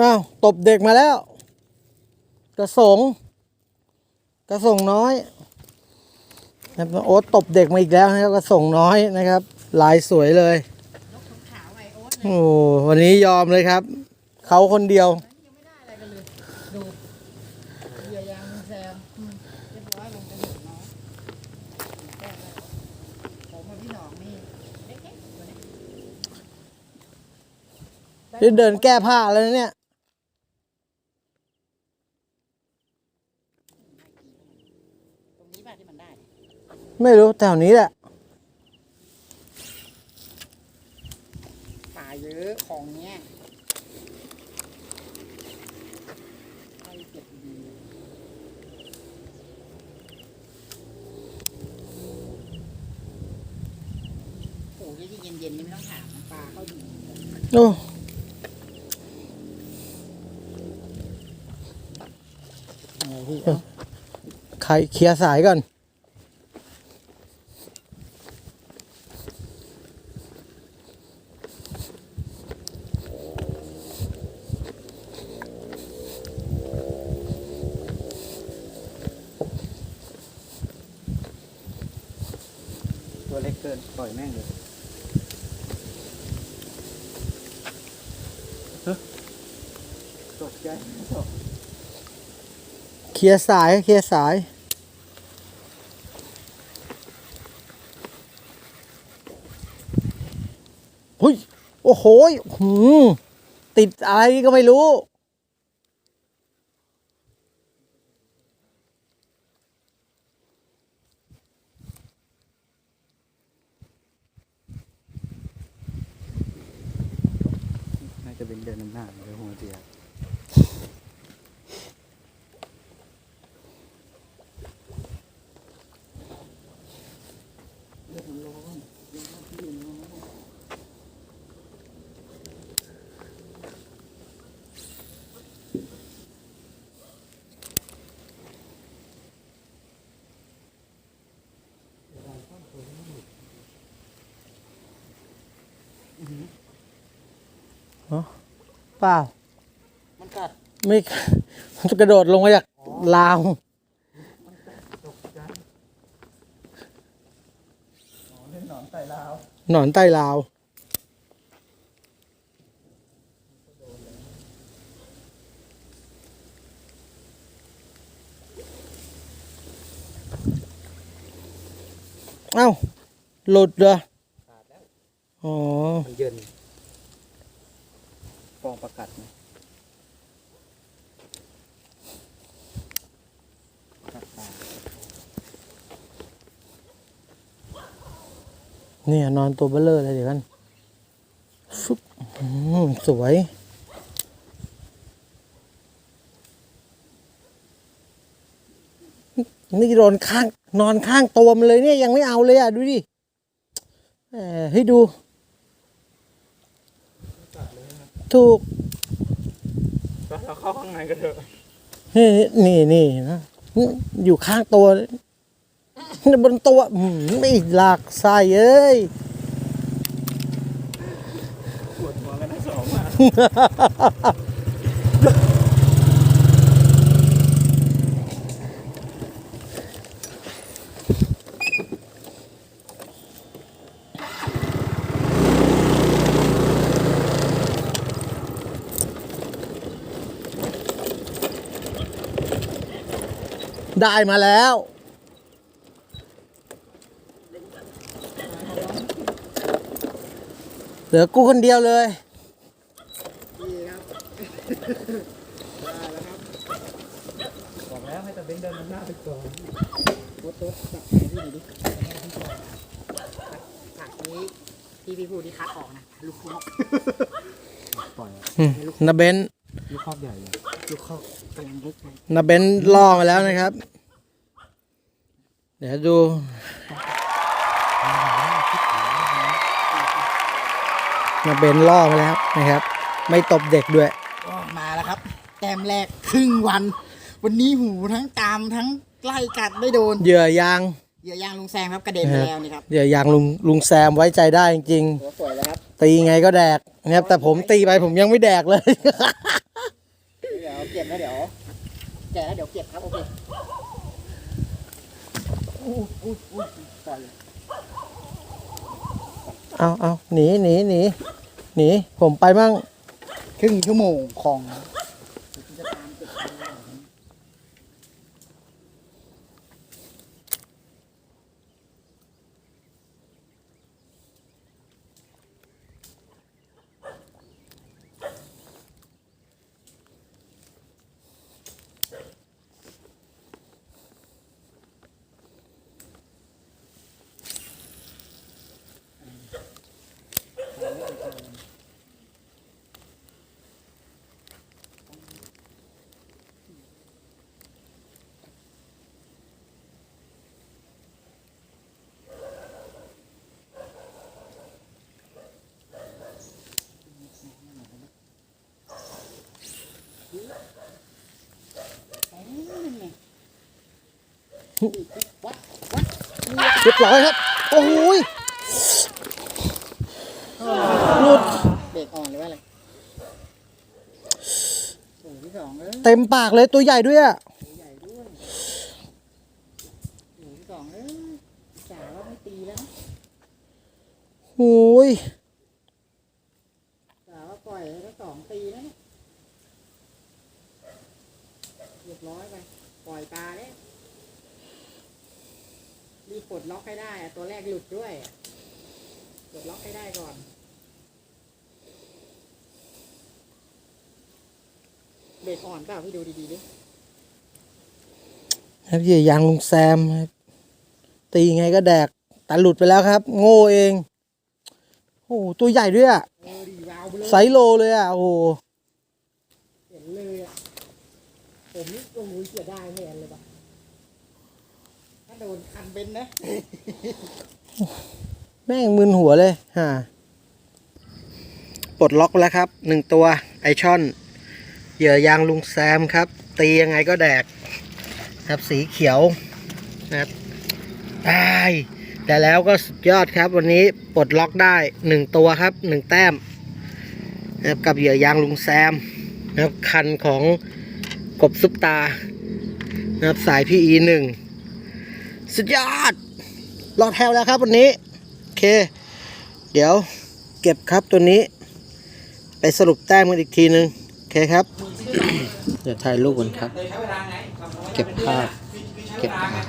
อ้าวตบเด็กมาแล้ว กระสง กระสงน้อยนะครับโอ๊ตตบเด็กมาอีกแล้วนะครับกระสงน้อยนะครับ ลายสวยเลยโอ้วันนี้ยอมเลยครับ เขาคนเดียวได้เดินแก้ผ้าแล้วเนี่ย ตรงนี้ป่ะที่มันได้ ไม่รู้แถวนี้แหละป่าเยอะของเนี้ยไปเก็บดีโอ้ยที่เย็นๆนี่ไม่ต้องถามนะปลาเขาดีโอ้เอาพี่เอาใครเคลียร์สายก่อน เล็กเกิน ปล่อยแม่งเลยเฮ้ยตกใจตกเคลียร์สายเคลียร์สายเฮ้ย โอ้โหยหืมติดอะไรก็ไม่รู้ น่าจะ เป็นเดินหน้าเลยหัวเตีย เปล่า มันกัดไม่มันจะกระโดดลงมาจากราวเล่นหนอนไต่ลาวหนอนใต้ราวเอ้า หลุดเหรอขาดแล้วอ๋อ มันเยิน ฟองประกัดนะเนี่ยนอนตัวเบลเลอร์เลยเดี๋ยวกันฟึบสวยนี่โดนข้างนอนข้างตัวมันเลยเนี่ยยังไม่เอาเลยอะ ดูดิเออให้ดู ถูกเราเข้าข้างในกันเถอะนี่นี่นี่นะอยู่ข้างตัวบนตัวอืมไม่หลากใส่เอ้ยปวดหัวกันทั้งสองอะ ได้มาแล้ว เหลือกูคนเดียวเลยดีครับบอกแล้วให้ตะเบงเดินมันหน้าไปก่อนโอ๊ตโอ๊ตจับไหนพี่ดูดิผักนี้ที่พี่พูดที่คัดออกนะลูกคอกปล่อยนาเบนลูกคอบใหญ่เลยลูกคอกกำลังเล็กเลย นาเบนล่อมาแล้วนะครับ เดี๋ยวดูนาเบนล่อมาแล้วนะครับ ไม่ตบเด็กด้วย ก็มาแล้วครับ แต้มแรกครึ่งวัน วันนี้หูทั้งตามทั้งไล่กัดไม่โดน เหยื่อยาง เหยื่อยางลุงแซงครับกระเด็นไปแล้วนี่ครับ เหยื่อยางลุงลุงแซมไว้ใจได้จริงหัวสวยแล้วครับๆตีไงก็แดกนะครับ แต่ผมตีไปผมยังไม่แดกเลยเก็บแล้วเดี๋ยวแก่แล้วเดี๋ยวเก็บครับโอเคอู้อู้อู้ปล่อย เอาเอาหนีหนีหนีหนีผมไปบ้าง ครึ่งชั่วโมงของ เรียบร้อยครับ โอ้ยหลุดเบรกอ่อนหรือว่าอะไรโอ้ยพี่สองเอ้ยเต็มปากเลยตัวใหญ่ด้วยอะใหญ่ด้วยโอ้ยพี่สองเอ้ยจ่าว่าไม่ตีแล้วนะโอ้ย จ่าว่าปล่อยแล้วสองตีแล้วเนี่ยเรียบร้อยไป ปล่อยปลาเนี่ย รีบปลดล็อกให้ได้อะตัวแรกหลุดด้วยอะปลดล็อกให้ได้ก่อน เบรกอ่อนเปล่าพี่ดูดีๆดิครับเหยื่อยางลุงแซมครับตีไงก็แดกแต่หลุดไปแล้วครับ โง่เองโอ้โหตัวใหญ่ด้วยอะเออดีวาวไปเลยไซส์โลเลยอะโอ้โห เห็นเลยอะผมนี่โอ้ยเสียดายแทนเลยปะถ้า โดนคันเป็นนะ แม่งมึนหัวเลยฮะปลดล็อกแล้วครับหนึ่งตัวไอช่อน เหยื่อยางลุงแซมครับ ตียังไงก็แดก ครับสีเขียวนะครับได้แต่แล้วก็สุดยอดครับ วันนี้ปลดล็อกได้หนึ่งตัวครับหนึ่งแต้มนะครับกับเหยื่อยางลุงแซมนะครับคันของกบซุปตานะครับสายพีอีหนึ่ง สุดยอดรอดแถวแล้วครับวันนี้ โอเค เดี๋ยวเก็บครับตัวนี้ ไปสรุปแต้มกันอีกทีนึง โอเคครับ เดี๋ยวถ่ายรูปกันครับ เก็บภาพเก็บภาพ